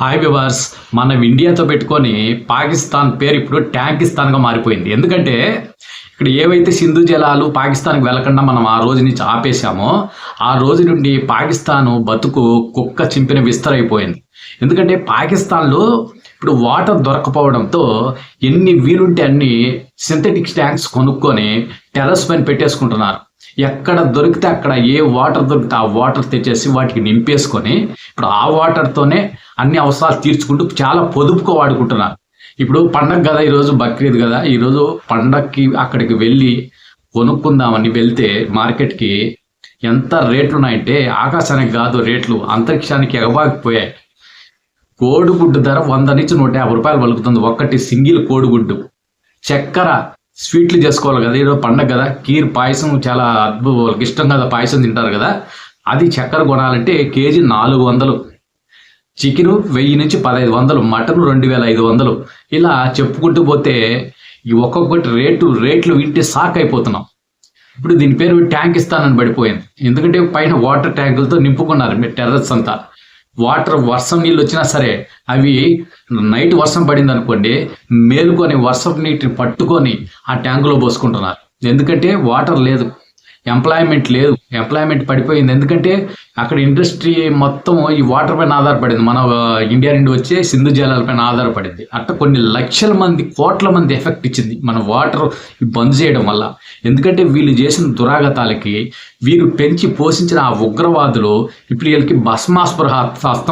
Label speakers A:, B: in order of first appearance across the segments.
A: Hi viewers మనం ఇండియాతో పెట్టుకొని పాకిస్తాన్ పేరు ఇప్పుడు ట్యాంకిస్తాన్గా మారిపోయింది. ఎందుకంటే ఇక్కడ ఏవైతే సింధు జలాలు పాకిస్తాన్కి వెళ్ళకుండా మనం ఆ రోజు నుంచి ఆపేశామో ఆ రోజు నుండి పాకిస్తాను బతుకు కుక్క చింపిన విస్తరైపోయింది. ఎందుకంటే పాకిస్తాన్లో ఇప్పుడు వాటర్ దొరకపోవడంతో ఎన్ని వీలుంటే అన్ని సింథటిక్ ట్యాంక్స్ కొనుక్కొని టెరస్ పైన పెట్టేసుకుంటున్నారు. ఎక్కడ దొరికితే అక్కడ ఏ వాటర్ దొరికితే ఆ వాటర్ తెచ్చేసి వాటికి నింపేసుకొని ఇప్పుడు ఆ వాటర్తోనే అన్ని అవసరాలు తీర్చుకుంటూ చాలా పొదుపుగా వాడుకుంటున్నారు. ఇప్పుడు పండగ కదా ఈరోజు బక్రీద్ కదా ఈరోజు పండగకి అక్కడికి వెళ్ళి కొనుక్కుందామని వెళ్తే మార్కెట్కి ఎంత రేట్లు ఉన్నాయంటే ఆకాశానికి కాదు రేట్లు అంతరిక్షానికి ఎగబాగిపోయాయి కోడిగుడ్డు ధర వంద నుంచి నూట యాభై రూపాయలు పలుకుతుంది. ఒక్కటి సింగిల్ కోడిగుడ్డు. చక్కెర స్వీట్లు చేసుకోవాలి కదా ఈరోజు పండగ కదా కీర్ పాయసం చాలా అద్భుత వాళ్ళకి ఇష్టం కదా పాయసం తింటారు కదా అది చక్కెర కొనాలంటే కేజీ నాలుగు వందలు. చికెన్ వెయ్యి నుంచి పదహైదు వందలు మటన్ రెండు వేల ఐదు వందలు. ఇలా చెప్పుకుంటూ పోతే ఈ ఒక్కొక్కటి రేటు రేట్లు వింటే సాక్ అయిపోతున్నాం ఇప్పుడు దీని పేరు ట్యాంక్ ఇస్తానని పడిపోయింది. ఎందుకంటే పైన వాటర్ ట్యాంకులతో నింపుకున్నారు మీరు టెర్రస్ అంతా. వాటర్ వర్షం నీళ్ళు వచ్చినా సరే అవి నైట్ వర్షం పడింది అనుకోండి మేలుకొని వర్షం నీటిని పట్టుకొని ఆ ట్యాంకులో పోసుకుంటున్నారు. ఎందుకంటే వాటర్ లేదు. ఎంప్లాయ్మెంట్ లేదు. ఎంప్లాయ్మెంట్ పడిపోయింది. ఎందుకంటే అక్కడ ఇండస్ట్రీ మొత్తం ఈ వాటర్ పైన ఆధారపడింది. మన ఇండియా నుండి వచ్చే సింధు జలాలపైన ఆధారపడింది. అట్లా కొన్ని లక్షల మంది కోట్ల మంది ఎఫెక్ట్ ఇచ్చింది మన వాటర్ బంద్ చేయడం వల్ల. ఎందుకంటే వీళ్ళు చేసిన దురాగతాలకి వీరు పెంచి పోషించిన ఆ ఉగ్రవాదులు ఇప్పుడు వీళ్ళకి భస్మాస్పృహ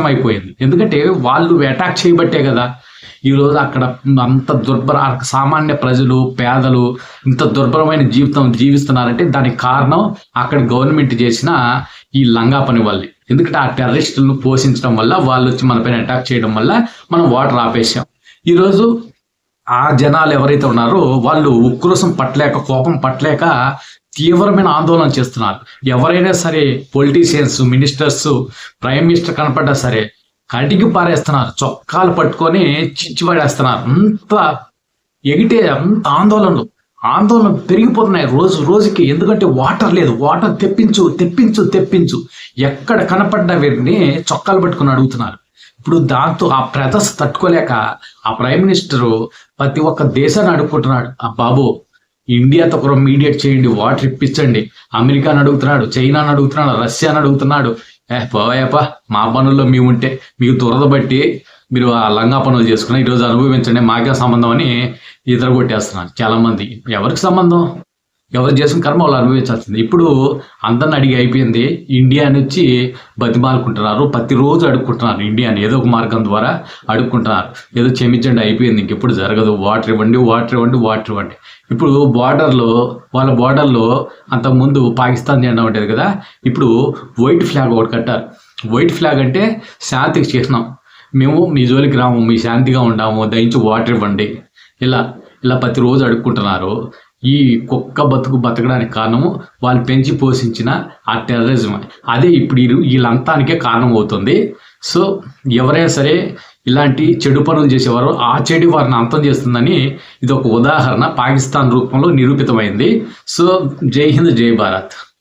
A: అయిపోయింది ఎందుకంటే వాళ్ళు అటాక్ చేయబట్టే కదా. ఈరోజు అక్కడ అంత దుర్భర సామాన్య ప్రజలు పేదలు ఇంత దుర్భరమైన జీవితం జీవిస్తున్నారంటే దానికి కారణం అక్కడ గవర్నమెంట్ చేసిన ఈ లంగా పని వల్లే ఎందుకంటే ఆ టెర్రరిస్టులను పోషించడం వల్ల వాళ్ళు వచ్చి మనపైన అటాక్ చేయడం వల్ల మనం వాటర్ ఆపేసాం ఈరోజు ఆ జనాలు ఎవరైతే ఉన్నారో వాళ్ళు ఉక్రోసం పట్టలేక కోపం పట్టలేక తీవ్రమైన ఆందోళన చేస్తున్నారు. ఎవరైనా సరే పొలిటీషియన్స్ మినిస్టర్స్ ప్రైమ్ మినిస్టర్ కనపడ్డా సరే కంటికి పారేస్తున్నారు. చొక్కాలు పట్టుకొని చిచ్చి పడేస్తున్నారు అంత ఎగిటే అంత ఆందోళనలు. ఆందోళన పెరిగిపోతున్నాయి రోజు రోజుకి. ఎందుకంటే వాటర్ లేదు. వాటర్ తెప్పించు తెప్పించు తెప్పించు. ఎక్కడ కనపడ్డ వీరిని చొక్కాలు పట్టుకొని అడుగుతున్నారు. ఇప్పుడు దాంతో ఆ ప్రదర్శ తట్టుకోలేక ఆ ప్రైమ్ మినిస్టరు ప్రతి ఒక్క దేశాన్ని అడుగుకుంటున్నాడు ఆ బాబు ఇండియాతో కూడా మీడియేట్ చేయండి. వాటర్ ఇప్పించండి. అమెరికాని అడుగుతున్నాడు. చైనాని అడుగుతున్నాడు. రష్యాని అడుగుతున్నాడు. ఏ పోయాపా మా పనుల్లో మేము ఉంటే మీకు దురద బట్టి మీరు ఆ లంగా పనులు చేసుకుని ఈరోజు అనుభవించండి. మాకే సంబంధం అని ఇతర కొట్టేస్తున్నారు. చాలామంది. ఎవరికి సంబంధం? ఎవరు చేసిన కర్మ వాళ్ళు అనుభవించాల్సింది. ఇప్పుడు అందరిని అడిగి అయిపోయింది ఇండియా నుంచి బతిమాలుకుంటున్నారు ప్రతిరోజు అడుక్కుంటున్నారు ఇండియాని ఏదో ఒక మార్గం ద్వారా అడుక్కుంటున్నారు. ఏదో క్షమించండి అయిపోయింది ఇంకెప్పుడు జరగదు. వాటర్ ఇవ్వండి వాటర్ ఇవ్వండి వాటర్ ఇవ్వండి. ఇప్పుడు బార్డర్లో వాళ్ళ బార్డర్లో అంతకుముందు పాకిస్తాన్ జెండా ఉండేది కదా ఇప్పుడు వైట్ ఫ్లాగ్ ఒకటి కట్టారు. వైట్ ఫ్లాగ్ అంటే శాంతికి చేసినాం మేము మీ జోలికి రాము మీ శాంతిగా ఉండాము దయించి వాటర్ ఇవ్వండి. ఇలా ఇలా ప్రతిరోజు అడుక్కుంటున్నారు. ఈ కుక్క బతుకు బతకడానికి కారణము వాళ్ళు పెంచి పోషించిన ఆ టెర్రరిజం అదే ఇప్పుడు ఈ వీళ్ళంతానికే కారణం అవుతుంది సో ఎవరైనా సరే ఇలాంటి చెడు పనులు చేసేవారు ఆ చెడు వారిని అంతం చేస్తుందని ఇది ఒక ఉదాహరణ పాకిస్తాన్ రూపంలో నిరూపితమైంది. సో జై హింద్ జై భారత్.